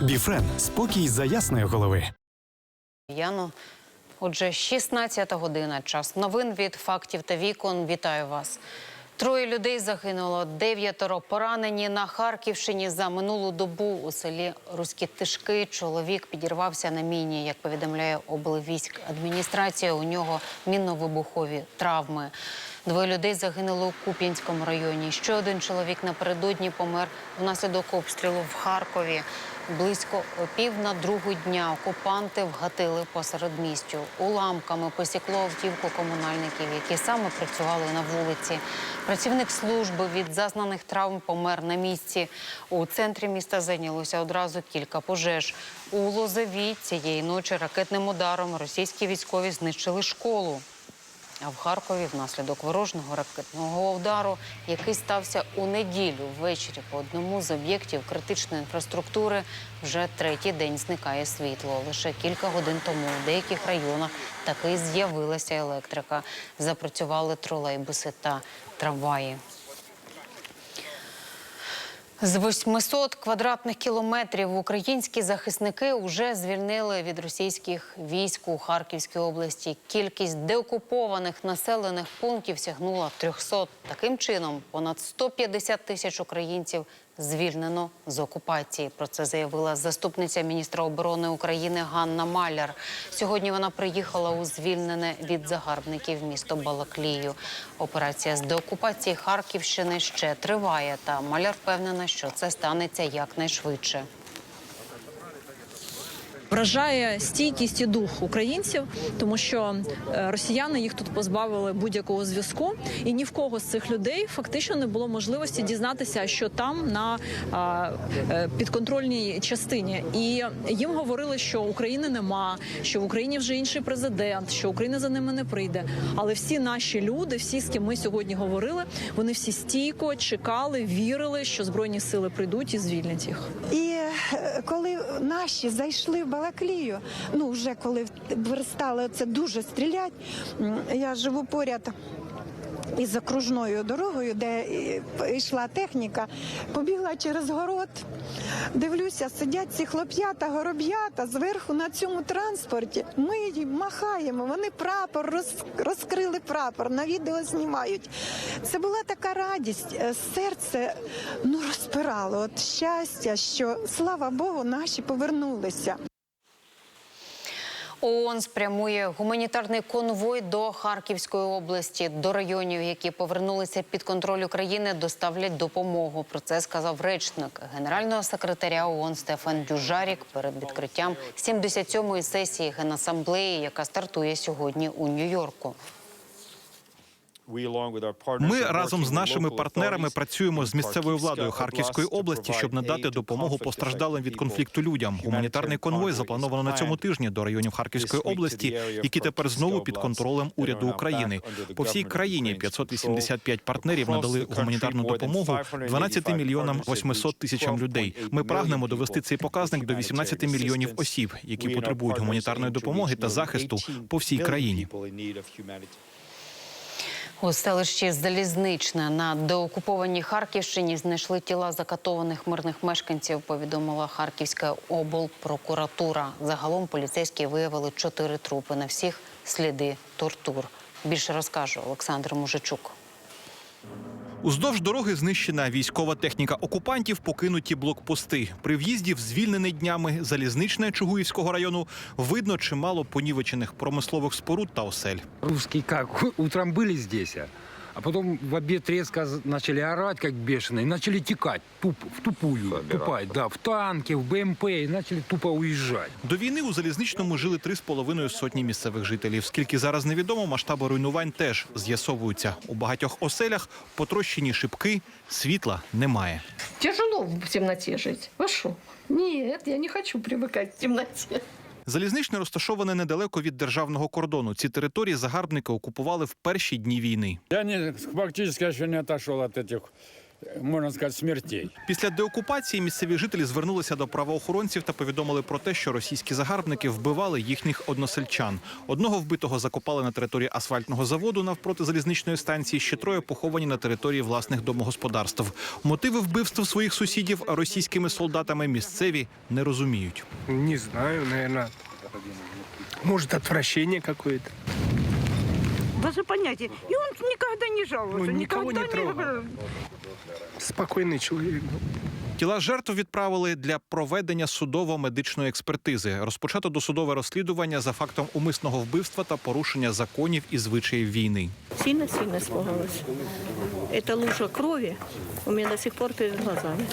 Біфрен спокій за ясної голови. Яно. Отже, 16 година. Час новин від фактів та вікон. Вітаю вас. Троє людей загинуло, дев'ятеро поранені на Харківщині за минулу добу у селі Руські Тишки. Чоловік підірвався на міні. Як повідомляє облвійськ адміністрація, у нього мінно-вибухові травми. Двоє людей загинули у Куп'янському районі. Ще один чоловік напередодні помер внаслідок обстрілу в Харкові. Близько пів на другу дня окупанти вгатили посеред містю. Уламками посікло автівку комунальників, які саме працювали на вулиці. Працівник служби від зазнаних травм помер на місці. У центрі міста зайнялося одразу кілька пожеж. У Лозові цієї ночі ракетним ударом російські військові знищили школу. А в Харкові внаслідок ворожного ракетного удару, який стався у неділю ввечері по одному з об'єктів критичної інфраструктури, вже третій день зникає світло. Лише кілька годин тому у деяких районах таки з'явилася електрика. Запрацювали тролейбуси та трамваї. З 800 квадратних кілометрів українські захисники вже звільнили від російських військ у Харківській області. Кількість деокупованих населених пунктів сягнула 300. Таким чином, понад 150 тисяч українців звільнено з окупації. Про це заявила заступниця міністра оборони України Ганна Маляр. Сьогодні вона приїхала у звільнене від загарбників місто Балаклію. Операція з деокупації Харківщини ще триває. Та Маляр впевнена, що це станеться якнайшвидше. Вражає стійкість і дух українців, тому що е, росіяни їх тут позбавили будь-якого зв'язку, і ні в кого з цих людей фактично не було можливості дізнатися, що там на е, підконтрольній частині. І їм говорили, що України нема, що в Україні вже інший президент, що Україна за ними не прийде. Але всі наші люди, всі, з ким ми сьогодні говорили, вони всі стійко чекали, вірили, що збройні сили прийдуть і звільнять їх. І е, коли наші зайшли в Балаклію, ну вже коли перестали це дуже стрілять, я живу поряд. Із окружною дорогою, де йшла техніка, побігла через город. Дивлюся, сидять ці хлоп'ята, гороб'ята зверху на цьому транспорті. Ми їм махаємо. Вони прапор роз- розкрили прапор, на відео знімають. Це була така радість. е, Серце ну розпирало. От щастя, що слава Богу, наші повернулися. ООН спрямує гуманітарний конвой до Харківської області. До районів, які повернулися під контроль України, доставлять допомогу. Про це сказав речник генерального секретаря ООН Стефан Дюжарік перед відкриттям 77-ї сесії Генасамблеї, яка стартує сьогодні у Нью-Йорку. Ми разом з нашими партнерами працюємо з місцевою владою Харківської області, щоб надати допомогу постраждалим від конфлікту людям. Гуманітарний конвой заплановано на цьому тижні до районів Харківської області, які тепер знову під контролем уряду України. По всій країні 585 партнерів надали гуманітарну допомогу 12 мільйонам 800 тисячам людей. Ми прагнемо довести цей показник до 18 мільйонів осіб, які потребують гуманітарної допомоги та захисту по всій країні. У селищі Залізничне на деокупованій Харківщині знайшли тіла закатованих мирних мешканців. Повідомила Харківська облпрокуратура. Загалом поліцейські виявили чотири трупи. На всіх сліди тортур. Більше розкаже Олександр Мужичук. Уздовж дороги знищена військова техніка окупантів, покинуті блокпости. При в'їзді в звільнений днями залізничне Чугуївського району видно чимало понівечених промислових споруд та осель. Русские как? Утром были здесь, а- а потом в обед резко з- начали орать, как бешеные, и начали текать туп, в тупую, тупать, да, в танки, в БМП, и начали тупо уезжать. До війни у залізничному жили три з половиною сотні місцевих жителів. Скільки зараз невідомо, масштаби руйнувань теж з'ясовуються. У багатьох оселях потрощені шибки, світла немає. Тяжело в темноте жить. Вы что? Нет, я не хочу привыкать к темноте. Залізничне розташоване недалеко від державного кордону. Ці території загарбники окупували в перші дні війни. Я не, фактично ще не отошов від этих можно сказать, смертей. Після деокупації місцеві жителі звернулися до правоохоронців та повідомили про те, що російські загарбники вбивали їхніх односельчан. Одного вбитого закопали на території асфальтного заводу навпроти залізничної станції. Ще троє поховані на території власних домогосподарств. Мотиви вбивств своїх сусідів російськими солдатами місцеві не розуміють. Не знаю, наверное. Может, отвращение какое-то Даже понятия. И он никогда не жаловался. Ну, никого никогда не трогал. Спокойный человек был. Тіла жертв відправили для проведення судово-медичної експертизи. Розпочато досудове розслідування за фактом умисного вбивства та порушення законів і звичаїв війни. Сильно-сильно испугалась. Это лужа крови у меня до сих пор перед глазами.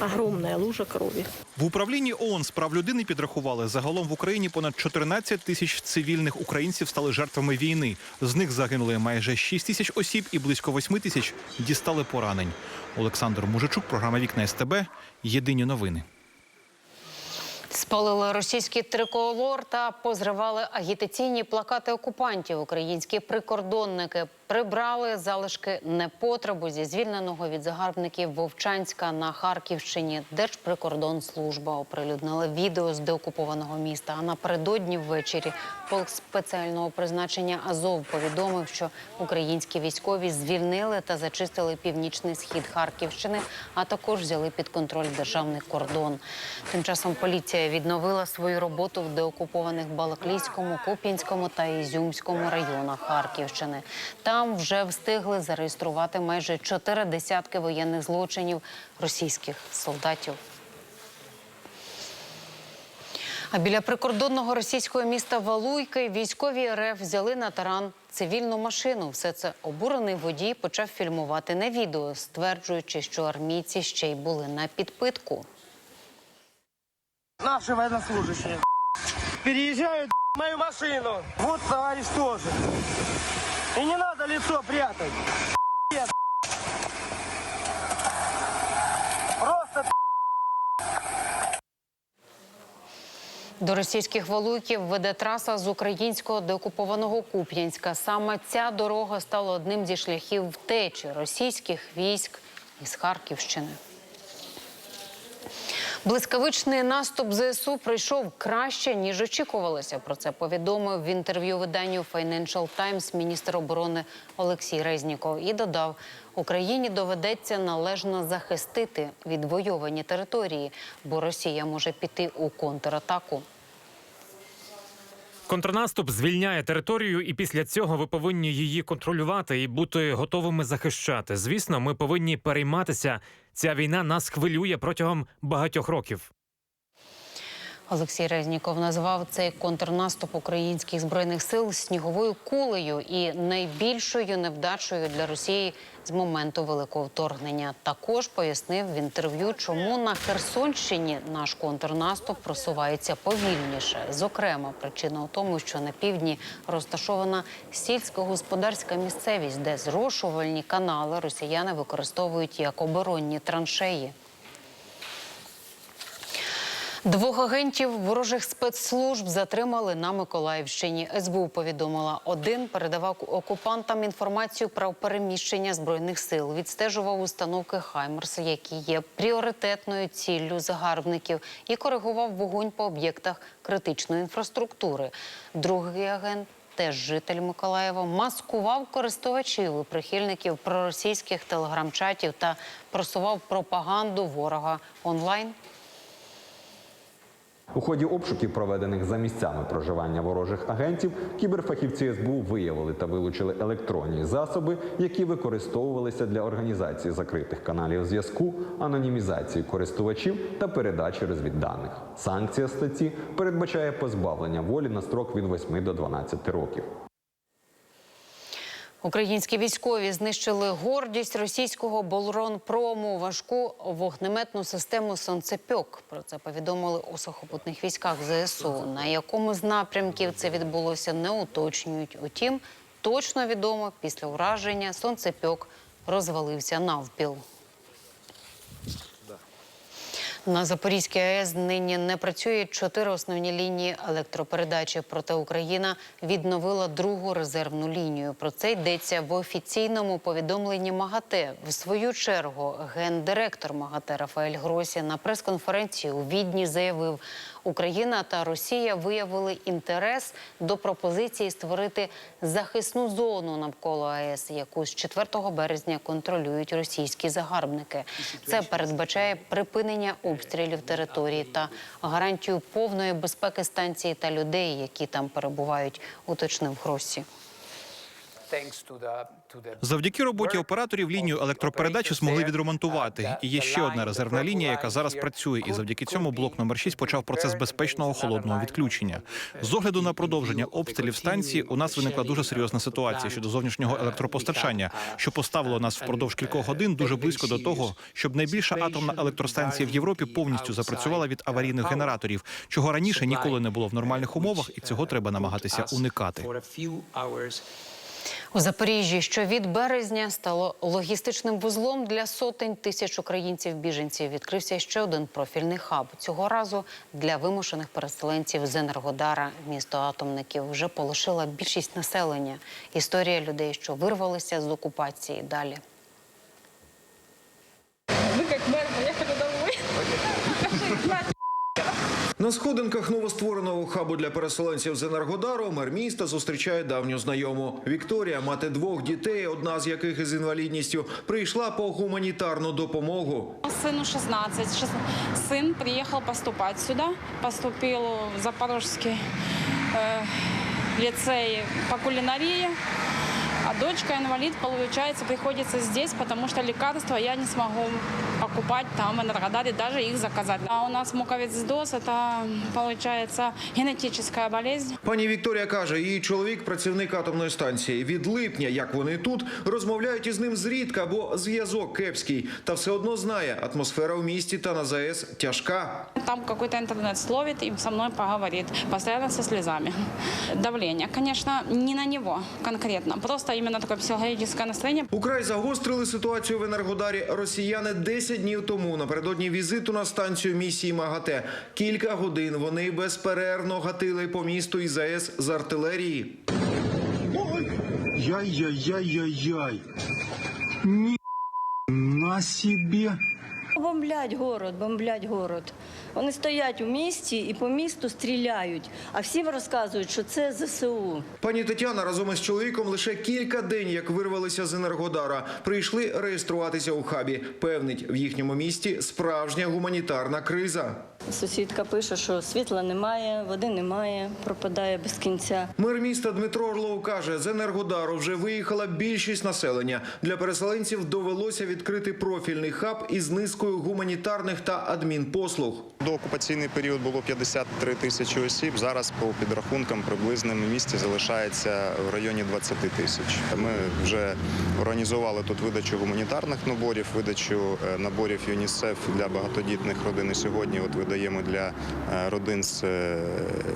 Огромная лужа крови. В управлінні ООН з прав людини підрахували загалом в Україні понад 14 тисяч цивільних українців стали жертвами війни. З них загинули майже 6 тисяч осіб і близько 8 тисяч дістали поранень. Олександр Мужичук, програма Вікна СТБ. Єдині новини. Спалили російський триколор та позривали агітаційні плакати окупантів. Українські прикордонники прибрали залишки непотребу зі звільненого від загарбників Вовчанська на Харківщині. Держприкордонслужба оприлюднила відео з деокупованого міста. А напередодні ввечері полк спеціального призначення Азов повідомив, що українські військові звільнили та зачистили північний схід Харківщини, а також взяли під контроль державний кордон. Тим часом поліція відновила свою роботу в деокупованих Балаклійському, Куп'янському та Ізюмському районах Харківщини. Там вже встигли зареєструвати майже чотири десятки воєнних злочинів російських солдатів. А біля прикордонного російського міста Валуйки військові РФ взяли на таран цивільну машину. Все це обурений водій почав фільмувати на відео, стверджуючи, що армійці ще й були на підпитку. Наши военнослужащие переезжают в мою машину. Вот товарищ тоже. И не надо лицо прятать. Просто До російських валуйків веде траса з українського деокупованого Куп'янська. Саме ця дорога стала одним зі шляхів втечі російських військ із Харківщини. Блискавичний наступ ЗСУ пройшов краще ніж очікувалося. Про це повідомив в інтерв'ю виданню Financial Times міністр оборони Олексій Резніков і додав: Україні доведеться належно захистити відвойовані території, бо Росія може піти у контратаку. Контрнаступ звільняє територію, і після цього ви повинні її контролювати і бути готовими захищати. Звісно, ми повинні перейматися. Ця війна нас хвилює протягом багатьох років. Олексій Резніков назвав цей контрнаступ українських збройних сил сніговою кулею і найбільшою невдачею для Росії з моменту великого вторгнення. Також пояснив в інтерв'ю, чому на Херсонщині наш контрнаступ просувається повільніше. Зокрема, причина у тому, що на півдні розташована сільськогосподарська місцевість, де зрошувальні канали росіяни використовують як оборонні траншеї. Двох агентів ворожих спецслужб затримали на Миколаївщині. СБУ повідомила, один передавав окупантам інформацію про переміщення збройних сил, відстежував установки Хаймерс, які є пріоритетною ціллю загарбників, і коригував вогонь по об'єктах критичної інфраструктури. Другий агент. Теж житель Миколаєва маскував користувачів і прихильників проросійських телеграм-чатів та просував пропаганду ворога онлайн. У ході обшуків, проведених за місцями проживання ворожих агентів, кіберфахівці СБУ виявили та вилучили електронні засоби, які використовувалися для організації закритих каналів зв'язку, анонімізації користувачів та передачі розвідданих. Санкція статті передбачає позбавлення волі на строк від 8 до 12 років. Українські військові знищили гордість російського Болронпрому важку вогнеметну систему Сонцепьок. Про це повідомили у сухопутних військах ЗСУ. На якому з напрямків це відбулося, не уточнюють. Утім, точно відомо, після ураження Сонцепьок розвалився навпіл. На Запорізькій АЕС нині не працює чотири основні лінії електропередачі. Проте Україна відновила другу резервну лінію. Про це йдеться в офіційному повідомленні МАГАТЕ. В свою чергу гендиректор МАГАТЕ Рафаель Гросі на прес-конференції у Відні заявив, Україна та Росія виявили інтерес до пропозиції створити захисну зону навколо АЕС, яку з 4 березня контролюють російські загарбники. Це передбачає припинення обстрілів території та гарантію повної безпеки станції та людей, які там перебувають, уточнив Гросі. Завдяки роботі операторів лінію електропередачі змогли відремонтувати. І є ще одна резервна лінія, яка зараз працює. І завдяки цьому блок номер 6 почав процес безпечного холодного відключення. З огляду на продовження обстрілів станції у нас виникла дуже серйозна ситуація щодо зовнішнього електропостачання, що поставило нас впродовж кількох годин дуже близько до того, щоб найбільша атомна електростанція в Європі повністю запрацювала від аварійних генераторів, чого раніше ніколи не було в нормальних умовах, і цього треба намагатися уникати. У Запоріжжі, що від березня стало логістичним вузлом для сотень тисяч українців-біженців, відкрився ще один профільний хаб. Цього разу для вимушених переселенців з Енергодара місто атомників вже полишила більшість населення. Історія людей, що вирвалися з окупації. Далі. Ви як мер поїхали домой. На сходинках новоствореного хабу для переселенців з Енергодару мер міста зустрічає давню знайому. Вікторія, мати двох дітей, одна з яких із інвалідністю, прийшла по гуманітарну допомогу. Сыну 16. Шест- Сын приехал поступать сюда. Поступил в Запорожский э, лицей по кулинарии. А дочка инвалид, получается, приходится здесь, потому что лекарства я не смогу покупать там в Энергодаре, даже их заказать. А у нас муковисцидоз – это, получается, генетическая болезнь. Пані Вікторія каже, її чоловік працівник атомної станції. Від липня, як вони тут, розмовляють із ним зрідка, бо зв'язок кепський. Та все одно знає, атмосфера в місті та на ЗАЕС тяжка. Там какой-то интернет словит и со мной поговорит, постоянно со слезами. Давление, конечно, не на него конкретно, просто именно такое психологическое настроение. Украй загострили ситуацію в Енергодарі росіяни 10 днів тому напередодні візиту на станцію місії МАГАТЕ. Кілька годин вони безперервно гатили по місту із ЗАЕС з артилерії. Яй-яй-яй-яй-яй. Ні на себе. Бомблять город, бомблять город. Вони стоять у місті і по місту стріляють. А всім розказують, що це ЗСУ. Пані Тетяна разом із чоловіком лише кілька день, як вирвалися з Енергодара, прийшли реєструватися у хабі. Певнить, в їхньому місті справжня гуманітарна криза. Сусідка пише, що світла немає, води немає, пропадає без кінця. Мер міста Дмитро Орлов каже, з Енергодару вже виїхала більшість населення. Для переселенців довелося відкрити профільний хаб із низкою гуманітарних та адмінпослуг. До окупаційний період було 53 тисячі осіб. Зараз по підрахункам приблизним місті залишається в районі 20 тисяч. Ми вже організували тут видачу гуманітарних наборів, видачу е, наборів ЮНІСЕФ для багатодітних родин. І сьогодні от видаємо для е, родин з е,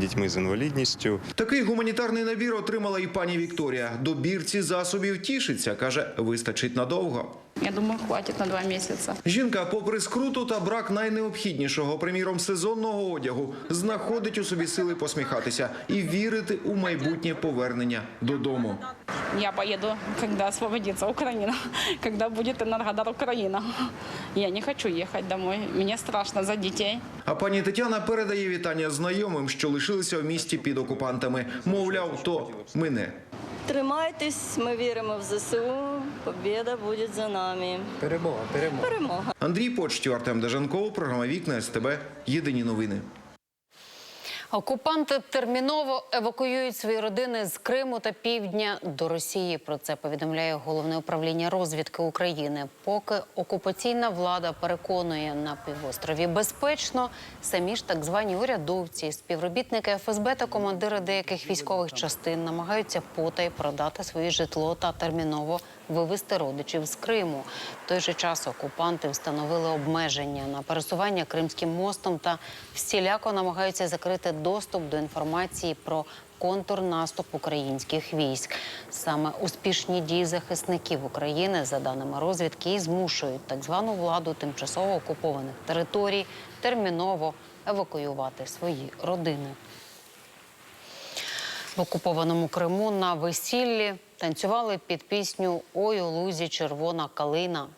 дітьми з інвалідністю. Такий гуманітарний набір отримала і пані Вікторія. Добірці засобів тішиться, каже, вистачить надовго. Я думаю, хватит на два месяца. Жінка, попри скруту та брак найнеобхіднішого, приміром сезонного одягу, знаходить у собі сили посміхатися і вірити у майбутнє повернення додому. Я поеду, когда освободится Украина, когда будет Энергодар Украина. Я не хочу ехать домой. Мне страшно за детей. А пані Тетяна передає вітання знайомим, що лишилися в місті під окупантами. Мовляв, то мине. Тримайтесь, ми віримо в ЗСУ. Побєда буде за нами. Перемога, перемога. Перемога. Андрій Почтів, Артем Дежанков, програма Вікна СТБ. Єдині новини. Окупанти терміново евакуюють свої родини з Криму та півдня до Росії. Про це повідомляє головне управління розвідки України. Поки окупаційна влада переконує на півострові безпечно, самі ж так звані урядовці, співробітники ФСБ та командири деяких військових частин намагаються потай продати своє житло та терміново вивезти родичів з Криму. В той же час окупанти встановили обмеження на пересування Кримським мостом та всіляко намагаються закрити доступ до інформації про контрнаступ українських військ. Саме успішні дії захисників України, за даними розвідки, змушують так звану владу тимчасово окупованих територій терміново евакуювати свої родини. В окупованому Криму на весіллі танцювали під пісню Ой у лузі червона калина.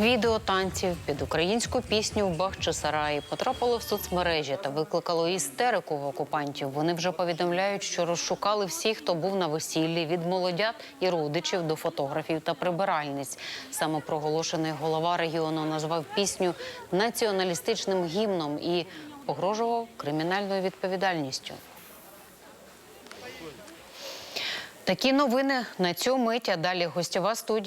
Відео танців під українську пісню в Бахчисараї потрапило в соцмережі та викликало істерику в окупантів. Вони вже повідомляють, що розшукали всіх, хто був на весіллі від молодят і родичів до фотографів та прибиральниць. Самопроголошений голова регіону назвав пісню націоналістичним гімном і погрожував кримінальною відповідальністю. Такі новини на цю мить. А далі гостєва студія.